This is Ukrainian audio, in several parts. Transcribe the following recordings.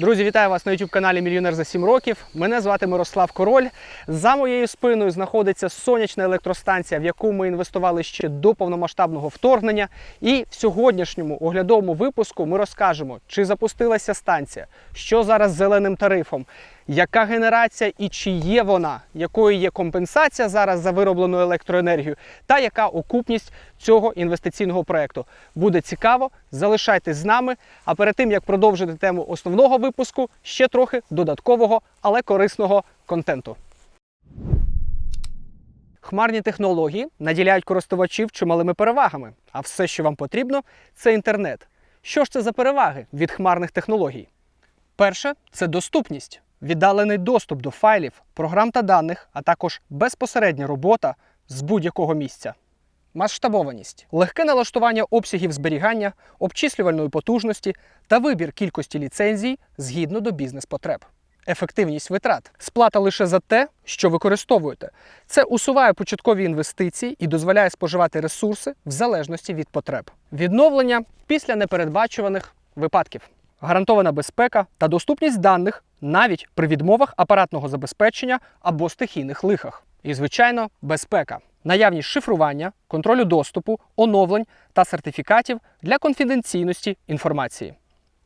Друзі, вітаю вас на youtube каналі Мільйонер за 7 років. Мене звати Мирослав Король. За моєю спиною знаходиться сонячна електростанція, в яку ми інвестували ще до повномасштабного вторгнення. І в сьогоднішньому оглядовому випуску ми розкажемо, чи запустилася станція, що зараз з зеленим тарифом, яка генерація і чи є вона, якою є компенсація зараз за вироблену електроенергію, та яка окупність цього інвестиційного проекту. Буде цікаво, залишайтесь з нами. А перед тим як продовжити тему основного випуску, ще трохи додаткового, але корисного контенту. Хмарні технології наділяють користувачів чималими перевагами, а все, що вам потрібно, це інтернет. Що ж це за переваги від хмарних технологій? Перше це доступність, віддалений доступ до файлів, програм та даних, а також безпосередня робота з будь-якого місця. Масштабованість, легке налаштування обсягів зберігання, обчислювальної потужності та вибір кількості ліцензій згідно до бізнес-потреб. Ефективність витрат, сплата лише за те, що використовуєте. Це усуває початкові інвестиції і дозволяє споживати ресурси в залежності від потреб. Відновлення після непередбачуваних випадків. Гарантована безпека та доступність даних навіть при відмовах апаратного забезпечення або стихійних лихах. І, звичайно, безпека, наявність шифрування, контролю доступу, оновлень та сертифікатів для конфіденційності інформації.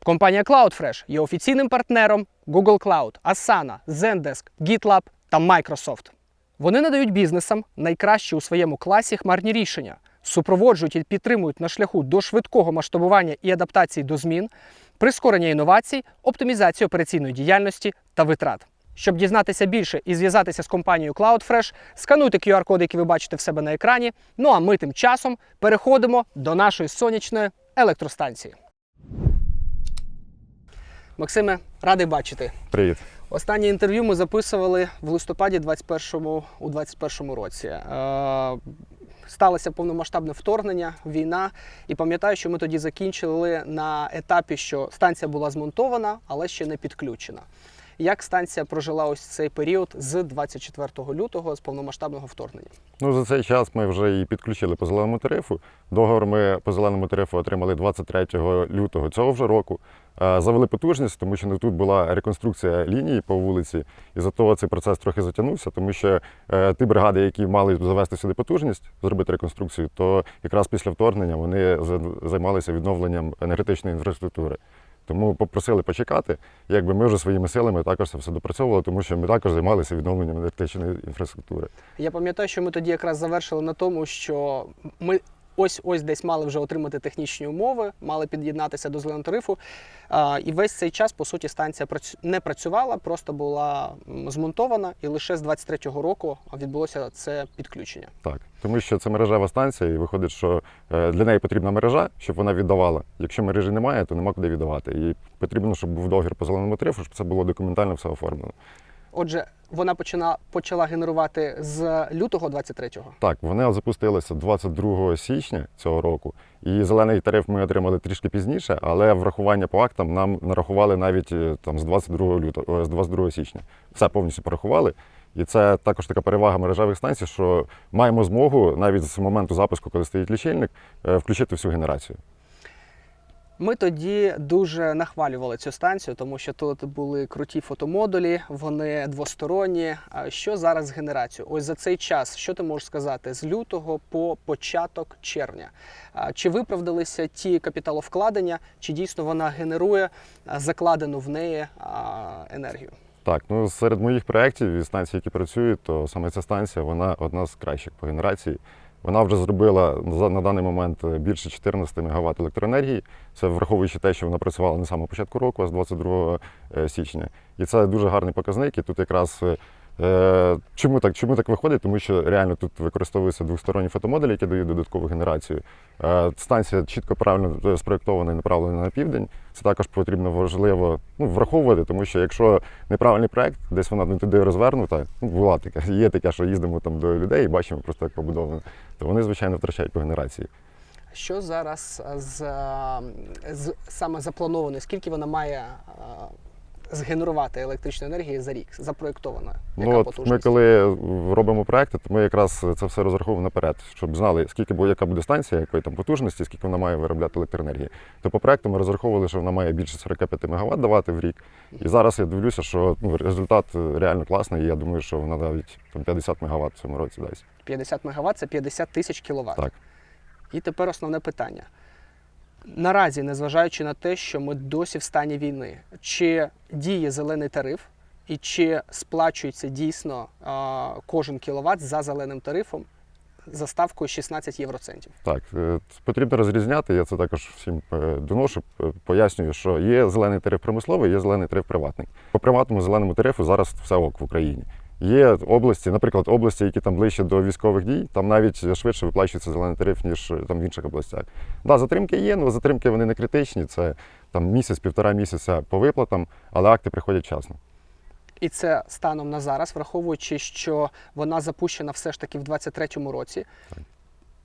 Компанія CloudFresh є офіційним партнером Google Cloud, Asana, Zendesk, GitLab та Microsoft. Вони надають бізнесам найкращі у своєму класі хмарні рішення, супроводжують і підтримують на шляху до швидкого масштабування і адаптації до змін, прискорення інновацій, оптимізації операційної діяльності та витрат. Щоб дізнатися більше і зв'язатися з компанією CloudFresh, скануйте QR-код, який ви бачите в себе на екрані. Ну а ми тим часом переходимо до нашої сонячної електростанції. Максиме, радий бачити. Привіт. Останнє інтерв'ю ми записували в листопаді 21-му, у 21-му році. Сталося повномасштабне вторгнення, війна. І пам'ятаю, що ми тоді закінчили на етапі, що станція була змонтована, але ще не підключена. Як станція прожила ось цей період з 24 лютого з повномасштабного вторгнення? Ну за цей час ми вже і підключили по зеленому тарифу. Договор ми по зеленому тарифу отримали 23 лютого цього вже року. Е, Завели потужність, тому що тут була реконструкція лінії по вулиці, і за того цей процес трохи затягнувся, тому що е, ті бригади, які мали завести сюди потужність, зробити реконструкцію, то якраз після вторгнення вони за- займалися відновленням енергетичної інфраструктури. Тому попросили почекати, якби ми вже своїми силами також це все допрацьовували, тому що ми також займалися відновленням енергетичної інфраструктури. Я пам'ятаю, що ми тоді якраз завершили на тому, що ми ось ось десь мали вже отримати технічні умови, мали під'єднатися до зеленого тарифу. І весь цей час, по суті, станція не працювала, просто була змонтована, і лише з 23-го року відбулося це підключення. Так, тому що це мережева станція, і виходить, що е, для неї потрібна мережа, щоб вона віддавала. Якщо мережі немає, то нема куди віддавати. І потрібно, щоб був договір по зеленому тарифу, щоб це було документально все оформлено. Отже, вона почала, почала генерувати з лютого 23-го. Так, вона запустилася 22 січня цього року, і зелений тариф ми отримали трішки пізніше, але врахування по актам нам нарахували навіть е, там з 22 лютого, з 22 січня. Все повністю порахували. І це також така перевага мережевих станцій, що маємо змогу навіть з моменту запуску, коли стоїть лічильник, е, включити всю генерацію. Ми тоді дуже нахвалювали цю станцію, тому що тут були круті фотомодулі, вони двосторонні. Що зараз з генерацією? Ось за цей час, що ти можеш сказати з лютого по початок червня? Чи виправдалися ті капіталовкладення, чи дійсно вона генерує закладену в неї енергію? Так, ну серед моїх проєктів і станцій, які працюють, то саме ця станція вона одна з кращих по генерації. Вона вже зробила на даний момент більше 14 МВт електроенергії. Це враховуючи те, що вона працювала не саме початку року, а з 22 січня. І це дуже гарний показник. І тут якраз е, чому так, чому так виходить? Тому що реально тут використовуються двосторонні фотомодулі, які дають додаткову генерацію. Е, станція чітко правильно е, спроєктована і направлена на південь. Це також потрібно важливо ну, враховувати, тому що якщо неправильний проект, десь вона не туди розвернута, ну, була така, є таке, що їздимо там до людей і бачимо просто як побудовано, то вони, звичайно, втрачають по генерації. Що зараз з, з саме заплановано? Скільки вона має згенерувати електричної енергії за рік? Запроєктовано? Яка Ну, от ми коли робимо проекти, то ми якраз це все розраховуємо наперед, щоб знали, скільки буде, яка буде станція, якої там потужності, скільки вона має виробляти електроенергії. То по проекту ми розраховували, що вона має більше 45 МВт давати в рік. І зараз я дивлюся, що ну, результат реально класний. І я думаю, що вона навіть там 50 МВт в цьому році дасть. 50 МВт це 50 тисяч кВт. Так. І тепер основне питання. Наразі, незважаючи на те, що ми досі в стані війни, чи діє зелений тариф, і чи сплачується дійсно кожен кіловат за зеленим тарифом за ставкою 16 євроцентів? Так, е, потрібно розрізняти. Я це також всім е, доношу, е, пояснюю, що є зелений тариф промисловий, є зелений тариф приватний. По приватному зеленому тарифу зараз все ок в Україні. Є області, наприклад, області, які там ближче до військових дій, там навіть швидше виплачується зелений тариф, ніж е, там в інших областях. Да, затримки є, але затримки вони не критичні. Це там місяць-півтора місяця по виплатам, але акти приходять вчасно. І це станом на зараз, враховуючи, що вона запущена все ж таки в 2023 році.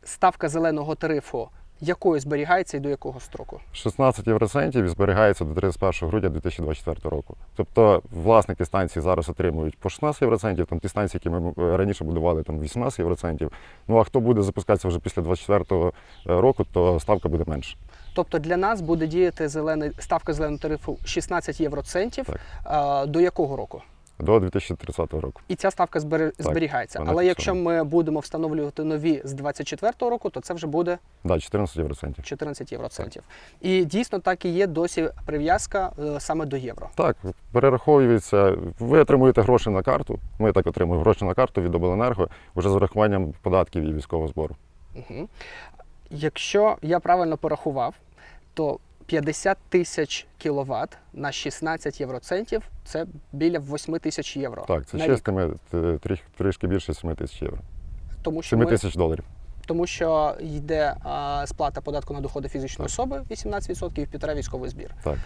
Ставка зеленого тарифу якою зберігається і до якого строку? 16 євроцентів зберігається до 31 грудня 2024 року. Тобто власники станції зараз отримують по 16 євроцентів, там ті станції, які ми е, раніше будували, там 18 євроцентів. Ну а хто буде запускатися вже після 2024 року, то ставка буде менше. Тобто для нас буде діяти зелений ставка зеленого тарифу 16 євроцентів. Так. До якого року? До 2030 року. І ця ставка збере- зберігається. вона Але якщо ми будемо встановлювати нові з 24 року, то це вже буде Да, 14 євроцентів. 14 євроцентів. І дійсно так і є досі прив'язка е, саме до євро. Так, перераховується. Ви отримуєте гроші на карту. Ми так отримуємо гроші на карту від обленерго вже з урахуванням податків і військового збору. Угу. Якщо я правильно порахував, то 50 тисяч кіловат на 16 євроцентів це біля 8 тисяч євро. Так, це ще е, тріх- трішки більше 7 тисяч євро. Тому що 7 тисяч доларів. тому що йде а, сплата податку на доходи фізичної Так. особи 18% і півтора військовий збір. Так.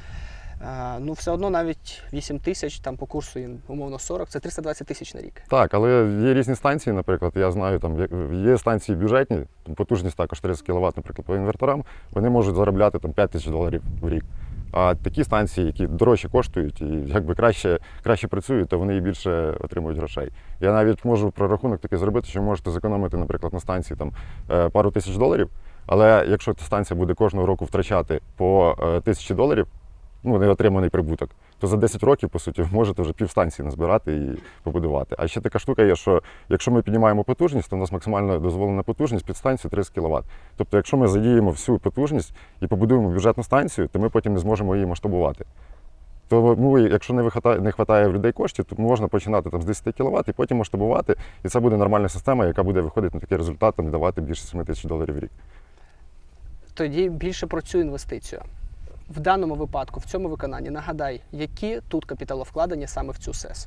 Ну все одно навіть 8 тисяч там по курсу умовно 40, це 320 тисяч на рік. Так, але є різні станції, наприклад, я знаю, там є- станції бюджетні, потужність також 30 кВт, наприклад, по інверторам, вони можуть заробляти там 5 тисяч доларів в рік. А такі станції, які дорожче коштують і якби краще, краще працюють, то вони і більше отримують грошей. Я навіть можу прорахунок такий зробити, що можете зекономити, наприклад, на станції там е, пару тисяч доларів. Але якщо ця станція буде кожного року втрачати по е, тисячі доларів, ну, неотриманий прибуток, то за 10 років, по суті, можете вже півстанції назбирати і побудувати. А ще така штука є, що якщо ми піднімаємо потужність, то у нас максимально дозволена потужність під станцію 30 кВт. Тобто, якщо ми задіємо всю потужність і побудуємо бюджетну станцію, то ми потім не зможемо її масштабувати. Тому, якщо не вихватає, не вистачає в людей коштів, то можна починати там з 10 кВт і потім масштабувати, і це буде нормальна система, яка буде виходити на такий результат, там, давати більше 7 тисяч доларів в рік. Тоді більше про цю інвестицію. В даному випадку, в цьому виконанні, нагадай, які тут капіталовкладення саме в цю СЕС.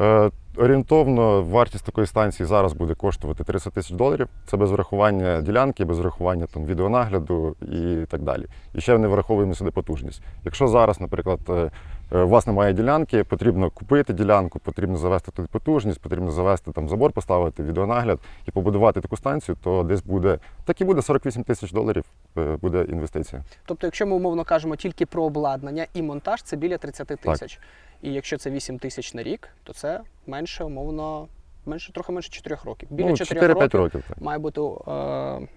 Е, орієнтовно вартість такої станції зараз буде коштувати 30 тисяч доларів. Це без врахування ділянки, без врахування там, відеонагляду і так далі. І ще не враховуємо сюди потужність. Якщо зараз, наприклад, е, у вас немає ділянки, потрібно купити ділянку, потрібно завести туди потужність, потрібно завести там забор, поставити відеонагляд і побудувати таку станцію, то десь буде так і буде 48 тисяч доларів. е, Буде інвестиція. Тобто, якщо ми умовно кажемо тільки про обладнання і монтаж, це біля 30 тисяч. І якщо це 8 тисяч на рік, то це менше, умовно, менше, трохи менше 4 років. Біля ну, 4 4-5 років, років. Так. має бути. Е...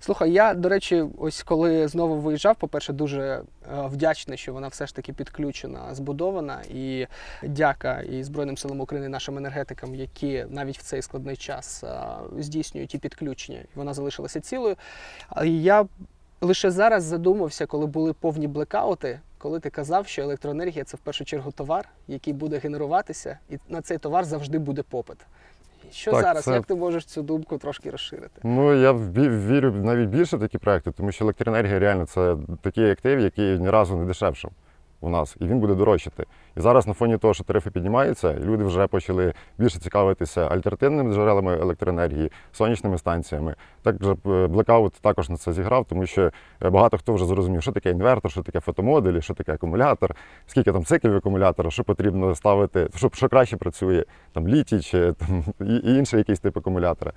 Слухай, я, до речі, ось коли знову виїжджав, по-перше, дуже е, вдячний, що вона все ж таки підключена, збудована. І дяка і Збройним силам України, нашим енергетикам, які навіть в цей складний час е, здійснюють ті підключення, і вона залишилася цілою. А я лише зараз задумався, коли були повні блекаути, коли ти казав, що електроенергія це в першу чергу товар, який буде генеруватися, і на цей товар завжди буде попит. Що Так, зараз? це- Як ти можеш цю думку трошки розширити? Ну я ві- вірю навіть більше в такі проекти, тому що електроенергія реально це такий актив, який ні разу не дешевшав у нас, і він буде дорожчати. І зараз на фоні того, що тарифи піднімаються, люди вже почали більше цікавитися альтернативними джерелами електроенергії, сонячними станціями. Також е, блекаут також на це зіграв, тому що е, багато хто вже зрозумів, що таке інвертор, що таке фотомодулі, що таке акумулятор, скільки там циклів акумулятора, що потрібно ставити, що, що краще працює, там літій чи там і інший якийсь тип акумулятора.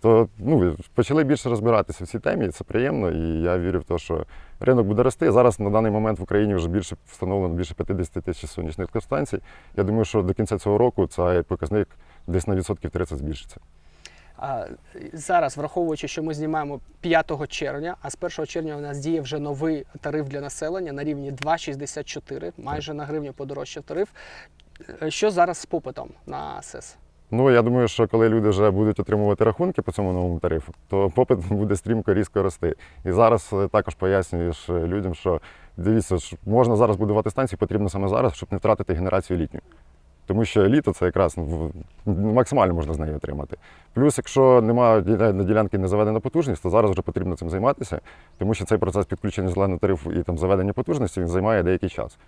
То ну, почали більше розбиратися в цій темі, це приємно. І я вірю в те, що ринок буде рости. Зараз на даний момент в Україні вже більше встановлено більше 50 тисяч сонячних електростанцій. Я думаю, що до кінця цього року цей показник десь на відсотків 30 збільшиться. А зараз, враховуючи, що ми знімаємо 5 червня, а з 1 червня у нас діє вже новий тариф для населення на рівні 2,64, майже на гривню подорожчав тариф. Е, Що зараз з попитом на СЕС? Ну, я думаю, що коли люди вже будуть отримувати рахунки по цьому новому тарифу, то попит буде стрімко різко рости. І зараз е, також пояснюєш е, людям, що дивіться, можна зараз будувати станції, потрібно саме зараз, щоб не втратити генерацію літню. Тому що літо це якраз максимально можна з неї отримати. Плюс, якщо немає на ділянки не заведена потужність, то зараз вже потрібно цим займатися, тому що цей процес підключення зеленого тарифу і там заведення потужності він займає деякий час.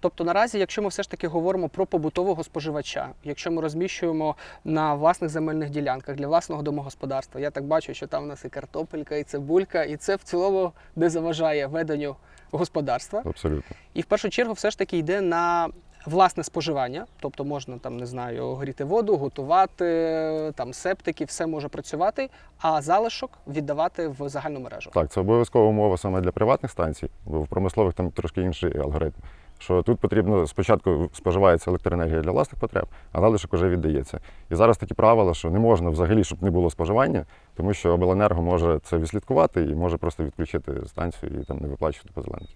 Тобто наразі, якщо ми все ж таки говоримо про побутового споживача, якщо ми розміщуємо на власних земельних ділянках для власного домогосподарства, я так бачу, що там у нас і картопелька, і цибулька, і це в цілому не заважає веденню господарства. Абсолютно. І в першу чергу все ж таки йде на власне споживання, тобто можна там не знаю, гріти воду, готувати, там септики, все може працювати, а залишок віддавати в загальну мережу. Так, це обов'язкова умова саме для приватних станцій, бо в промислових там трошки інший алгоритм. Що тут потрібно спочатку споживається електроенергія для власних потреб, а залишок вже віддається. І зараз такі правила, що не можна взагалі, щоб не було споживання, тому що обленерго може це відслідкувати і може просто відключити станцію і там не виплачувати позеленки.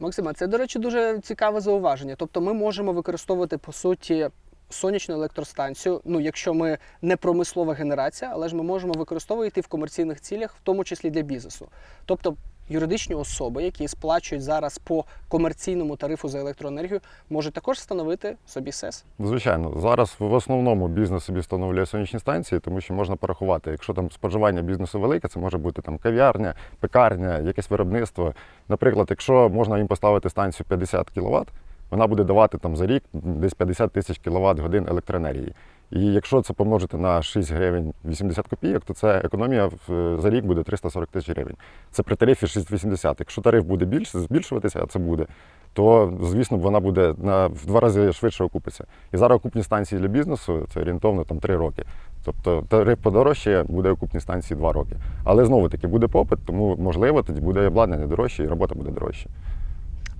Максима, це, до речі, дуже цікаве зауваження. Тобто ми можемо використовувати по суті сонячну електростанцію, ну якщо ми не промислова генерація, але ж ми можемо використовувати в комерційних цілях, в тому числі для бізнесу. Тобто юридичні особи, які сплачують зараз по комерційному тарифу за електроенергію, можуть також встановити собі СЕС. Звичайно, зараз в основному бізнес собі встановлює сонячні станції, тому що можна порахувати, якщо там споживання бізнесу велике, це може бути там кав'ярня, пекарня, якесь виробництво. Наприклад, якщо можна їм поставити станцію 50 кВт, вона буде давати там за рік десь 50 тисяч кВт годин електроенергії. І якщо це помножити на 6 гривень 80 копійок, то це економія за рік буде 340 тисяч гривень. Це при тарифі 6,80. Якщо тариф буде більше, збільшуватися, а це буде, то звісно вона буде на в два рази швидше окупиться. І зараз окупні станції для бізнесу це орієнтовно там 3 роки. Тобто тариф подорожчає, буде окупні станції 2 роки. Але знову таки буде попит, тому можливо тоді буде обладнання дорожче і робота буде дорожче.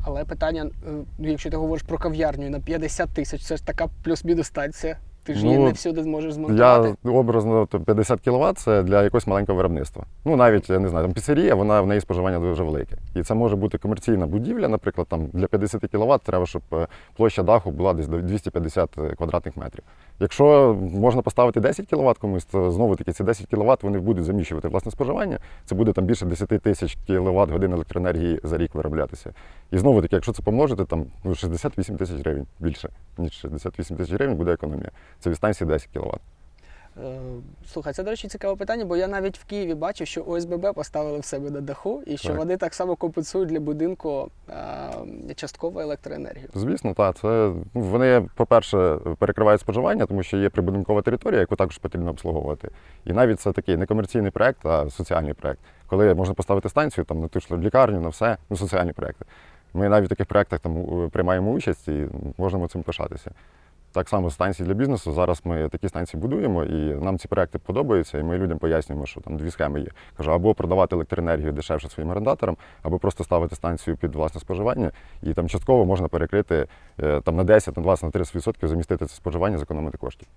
Але питання, е, якщо ти говориш про кав'ярню на 50 тисяч, це ж така плюс-мінус станція. Ти ж її Ну, не всюди зможеш змонтувати. Я образно то 50 кВт це для якогось маленького виробництва. Ну навіть я не знаю, там піцерія, вона в неї споживання дуже велике. І це може бути комерційна будівля, наприклад, там для 50 кВт треба, щоб е, площа даху була десь до 250 квадратних метрів. Якщо можна поставити 10 кВт комусь, то знову таки ці 10 кВт вони будуть заміщувати власне споживання. Це буде там більше 10 тисяч кВт годин електроенергії за рік вироблятися. І знову таки, якщо це помножити, там ну, 68 тисяч гривень більше, ніж 68 тисяч гривень буде економія. Це від станції 10 кВт. Е, Слухай, це, до речі, цікаве питання, бо я навіть в Києві бачив, що ОСББ поставили в себе на даху, і що Так. вони так само компенсують для будинку е, часткову електроенергію. Звісно, так. Це ну, вони, по-перше, перекривають споживання, тому що є прибудинкова територія, яку також потрібно обслуговувати. І навіть це такий не комерційний проект, а соціальний проект, коли можна поставити станцію там на ту ж лікарню, на все, ну соціальні проекти. Ми навіть в таких проектах там приймаємо участь і можемо цим пишатися. Так само станції для бізнесу. Зараз ми такі станції будуємо, і нам ці проекти подобаються, і ми людям пояснюємо, що там дві схеми є. Кажу, або продавати електроенергію дешевше своїм орендаторам, або просто ставити станцію під власне споживання, і там частково можна перекрити е, там на 10, на 20, на 30% замістити це споживання, зекономити коштів.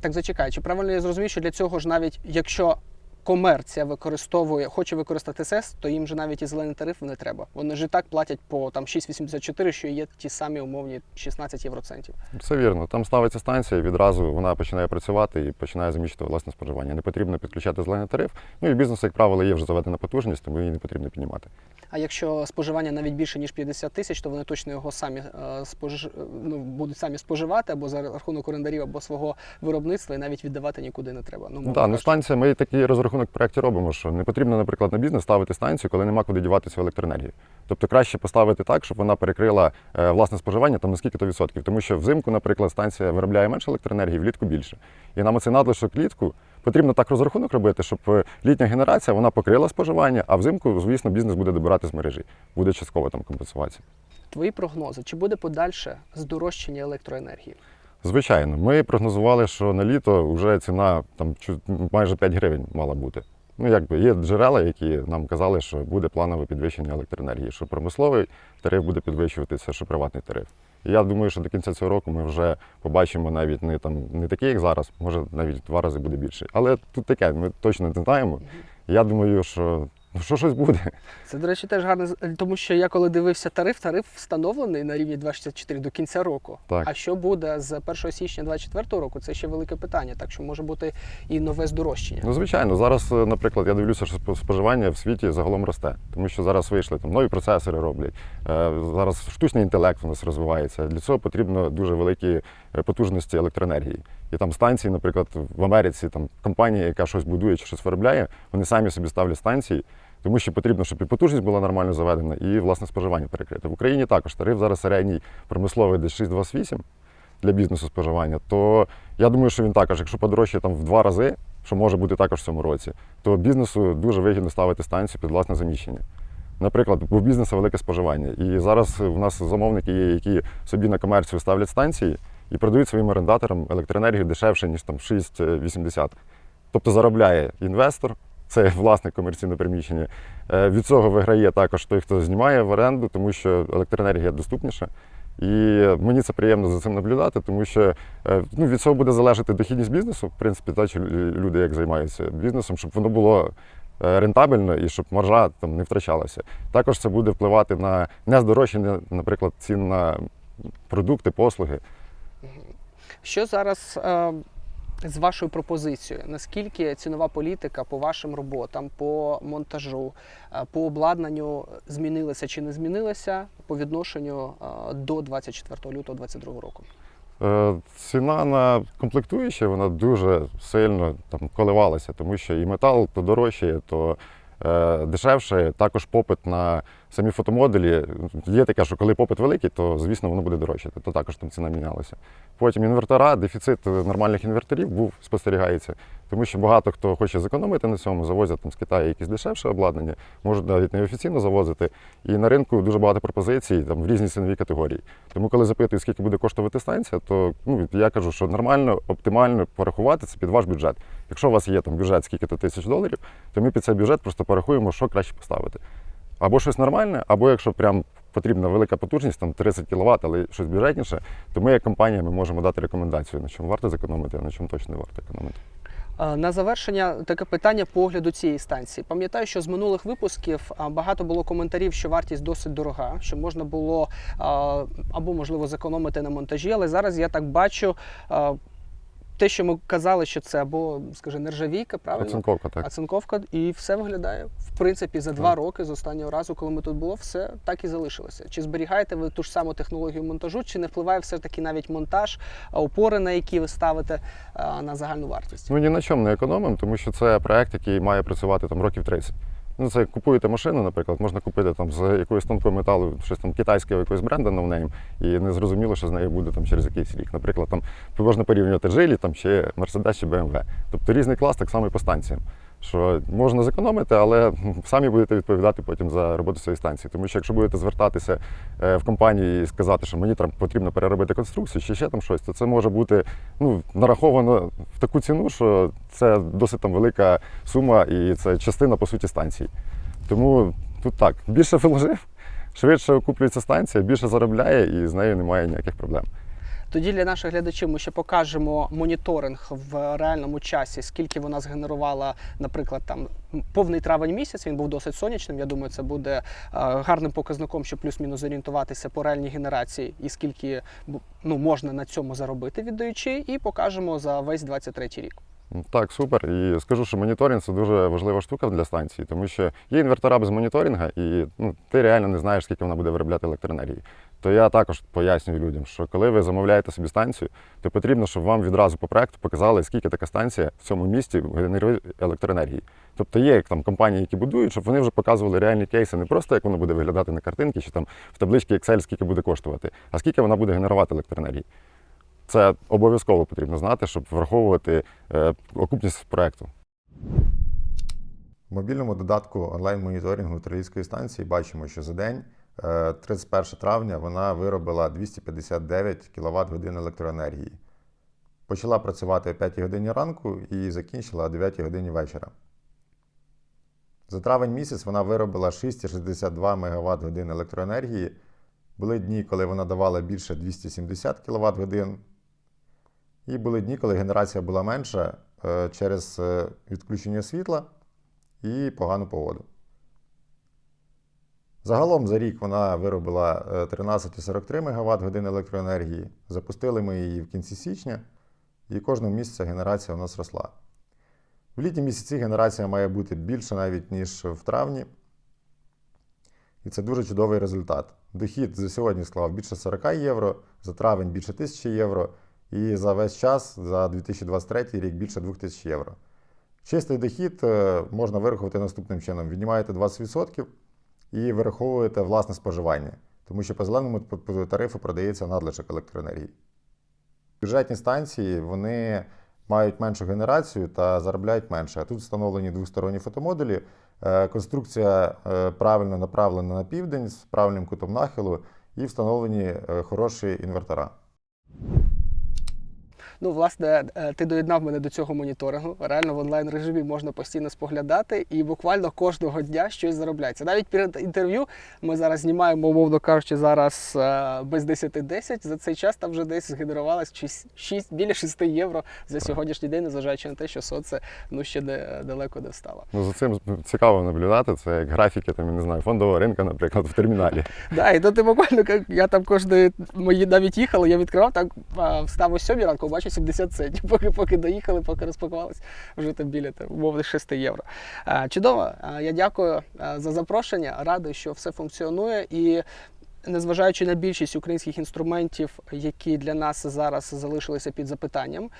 Так зачекай, чи правильно я зрозумів, що для цього ж навіть якщо комерція використовує, хоче використати СЕС, то їм же навіть і зелений тариф не треба. Вони ж і так платять по там 6,84, що є ті самі умовні 16 євроцентів. Все вірно. Там ставиться станція, відразу вона починає працювати і починає зміщувати власне споживання. Не потрібно підключати зелений тариф. Ну і бізнес, як правило, є вже заведена потужність, тому її не потрібно піднімати. А якщо споживання навіть більше ніж 50 тисяч, то вони точно його самі е, спож... ну, будуть самі споживати або за рахунок орендарів, або свого виробництва, і навіть віддавати нікуди не треба. Ну, Ну, так, ну станція, ми такий розрахунок проєкті робимо, що не потрібно, наприклад, на бізнес ставити станцію, коли нема куди дівати цю електроенергію. Тобто краще поставити так, щоб вона перекрила е, власне споживання там на скільки-то відсотків. Тому що взимку, наприклад, станція виробляє менше електроенергії, влітку більше. І нам оцей надлишок влітку потрібно так розрахунок робити, щоб е, літня генерація вона покрила споживання, а взимку, звісно, бізнес буде добирати з мережі. Буде частково там компенсуватися. Твої прогнози, чи буде подальше здорожчання електроенергії? Звичайно, ми прогнозували, що на літо вже ціна там майже 5 гривень мала бути. Ну, якби є джерела, які нам казали, що буде планове підвищення електроенергії, що промисловий тариф буде підвищуватися, що приватний тариф. І я думаю, що до кінця цього року ми вже побачимо навіть не там не такий, як зараз, може навіть в два рази буде більше. Але тут таке, ми точно не знаємо. Я думаю, що, що щось буде. Це, до речі, теж гарно, тому що я коли дивився тариф, тариф встановлений на рівні 2,64 до кінця року. Так. А що буде з 1 січня 2024 року, це ще велике питання. Так що може бути і нове здорожчання. Ну, звичайно, зараз, е, наприклад, я дивлюся, що спо- споживання в світі загалом росте, тому що зараз вийшли там нові процесори роблять. е, Зараз штучний інтелект у нас розвивається. Для цього потрібно дуже великі е, потужності електроенергії. І там станції, наприклад, в Америці, там компанія, яка щось будує чи щось виробляє, вони самі собі ставлять станції. Тому що потрібно, щоб і потужність була нормально заведена, і власне споживання перекрите. В Україні також тариф зараз середній промисловий десь 6,28 для бізнесу споживання, то я думаю, що він також, якщо подорожчає там в два рази, що може бути також в цьому році, то бізнесу дуже вигідно ставити станцію під власне заміщення. Наприклад, у бізнесу велике споживання. І зараз у нас замовники є, які собі на комерцію ставлять станції і продають своїм орендаторам електроенергію дешевше, ніж там 6,80. Тобто заробляє інвестор, це власник комерційного приміщення. Е, Від цього виграє також той, хто знімає в оренду, тому що електроенергія доступніша. І мені це приємно за цим наблюдати, тому що е, ну, від цього буде залежати дохідність бізнесу, в принципі, та, чи люди як займаються бізнесом, щоб воно було е, рентабельно і щоб маржа там не втрачалася. Також це буде впливати на не здорожчання, наприклад, цін на продукти, послуги. Що зараз з вашою пропозицією? Наскільки цінова політика по вашим роботам, по монтажу, е, по обладнанню змінилася чи не змінилася по відношенню е, до 24 лютого 2022 року? Е, Ціна на комплектуючі вона дуже сильно там коливалася, тому що і метал то дорожчає, то дешевше. Також попит на самі фотомоделі. Є таке, що коли попит великий, то звісно воно буде дорожчати, то також там ціна мінялася. Потім інвертора, дефіцит нормальних інверторів був спостерігається, тому що багато хто хоче зекономити на цьому, завозять там з Китаю якісь дешевше обладнання, можуть навіть неофіційно завозити. І на ринку дуже багато пропозицій там в різні цінові категорії. Тому, коли запитують, скільки буде коштувати станція, то ну, я кажу, що нормально, оптимально порахувати це під ваш бюджет. Якщо у вас є там бюджет скільки-то тисяч доларів, то ми під цей бюджет просто порахуємо, що краще поставити. Або щось нормальне, або якщо прям потрібна велика потужність, там 30 кВт, але щось бюджетніше, то ми як компанія ми можемо дати рекомендацію, на чому варто зекономити, а на чому точно не варто економити. На завершення таке питання по огляду цієї станції. Пам'ятаю, що з минулих випусків багато було коментарів, що вартість досить дорога, що можна було або можливо зекономити на монтажі, але зараз я так бачу. Те, що ми казали, що це або, скажи, нержавійка, правильно? Оцинковка, так. Оцинковка, і все виглядає в принципі за два роки з останнього разу, коли ми тут було, все так і залишилося. Чи зберігаєте ви ту ж саму технологію монтажу, чи не впливає все таки навіть монтаж, опори, на які ви ставите на загальну вартість? Ну ні на чому не економимо, тому що це проект, який має працювати там років 30. Ну, це купуєте машину, наприклад, можна купити там з якоїсь тонкого металу, щось там китайського якогось бренда новнейм, і не зрозуміло, що з нею буде там через якийсь рік. Наприклад, там можна порівнювати жилі там чи Mercedes чи BMW. Тобто різний клас так само і по станціям. Що можна зекономити, але самі будете відповідати потім за роботу своєї станції. Тому що якщо будете звертатися е, в компанію і сказати, що мені там потрібно переробити конструкцію чи ще там щось, то це може бути ну, нараховано в таку ціну, що це досить там велика сума і це частина по суті станції. Тому тут так, більше вложив, швидше окуплюється станція, більше заробляє і з нею немає ніяких проблем. Тоді для наших глядачів ми ще покажемо моніторинг в реальному часі, скільки вона згенерувала, наприклад, там повний травень місяць. Він був досить сонячним. Я думаю, це буде е, гарним показником, щоб плюс-мінус зорієнтуватися по реальній генерації і скільки ну, можна на цьому заробити, віддаючи, і покажемо за весь 23 рік. Так, супер. І скажу, що моніторинг це дуже важлива штука для станції, тому що є інвертора без моніторинга, і ну, ти реально не знаєш, скільки вона буде виробляти електроенергії. То я також пояснюю людям, що коли ви замовляєте собі станцію, то потрібно, щоб вам відразу по проекту показали, скільки така станція в цьому місті генерує електроенергії. Тобто є там компанії, які будують, щоб вони вже показували реальні кейси, не просто як воно буде виглядати на картинці, чи там в табличці Excel, скільки буде коштувати, а скільки вона буде генерувати електроенергії. Це обов'язково потрібно знати, щоб враховувати е, окупність проекту. В мобільному додатку онлайн-моніторингу Трилівської станції бачимо, що за день, 31 травня, вона виробила 259 кВт годин електроенергії. Почала працювати о 5 годині ранку і закінчила о 9 годині вечора. За травень місяць вона виробила 6,62 МВт годин електроенергії. Були дні, коли вона давала більше 270 кВт годин. І були дні, коли генерація була менша е, через е, відключення світла і погану погоду. Загалом за рік вона виробила е, 13,43 МВт годин електроенергії. Запустили ми її в кінці січня, і кожного місяця генерація у нас росла. В літні місяці генерація має бути більше навіть, ніж в травні. І це дуже чудовий результат. Дохід за сьогодні склав більше 40 євро, за травень більше 1000 євро, і за весь час, за 2023 рік, більше 2000 євро. Чистий дохід е, можна вирахувати наступним чином: віднімаєте 20% і вираховуєте власне споживання, тому що по зеленому тарифу продається надлишок електроенергії. Бюджетні станції вони мають меншу генерацію та заробляють менше. А тут встановлені двосторонні фотомодулі. Е, Конструкція е, правильно направлена на південь з правильним кутом нахилу і встановлені е, хороші інвертора. Ну, власне, е, ти доєднав мене до цього моніторингу. Реально в онлайн режимі можна постійно споглядати і буквально кожного дня щось заробляється. Навіть перед інтерв'ю ми зараз знімаємо, умовно кажучи, зараз е, без 10-10. За цей час там вже десь згенерувалось 6, 6, біля 6 євро за сьогоднішній день, незважаючи на те, що сонце ну ще не, далеко не встало. Ну, за цим цікаво наблюдати. Це як графіки, там, я не знаю, фондового ринку, наприклад, в терміналі. Да, і то ти буквально я там кожної мої навіть їхали, я відкривав так, встав о 7 ранку, бачу 70 центів. Поки поки доїхали, поки розпакувалися, вже там біля там, умовно 6 євро. Чудово. Я дякую за запрошення. Радий, що все функціонує і. Незважаючи на більшість українських інструментів, які для нас зараз залишилися під запитанням,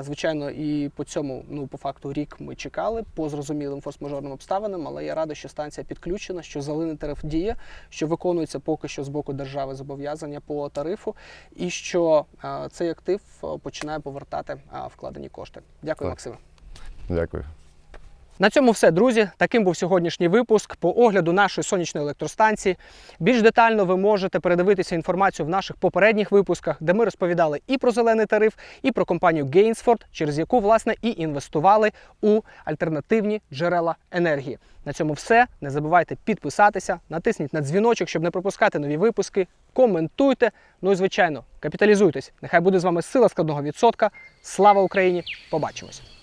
звичайно, і по цьому, ну по факту, рік ми чекали по зрозумілим форс-мажорним обставинам, але я радий, що станція підключена, що зелений тариф діє, що виконується поки що з боку держави зобов'язання по тарифу, і що цей актив починає повертати вкладені кошти. Дякую, Так. Максиме. Дякую. На цьому все, друзі. Таким був сьогоднішній випуск по огляду нашої сонячної електростанції. Більш детально ви можете передивитися інформацію в наших попередніх випусках, де ми розповідали і про зелений тариф, і про компанію Gainsford, через яку власне і інвестували у альтернативні джерела енергії. На цьому все. Не забувайте підписатися, натисніть на дзвіночок, щоб не пропускати нові випуски. Коментуйте. Ну і звичайно, капіталізуйтесь. Нехай буде з вами сила складного відсотка. Слава Україні! Побачимось!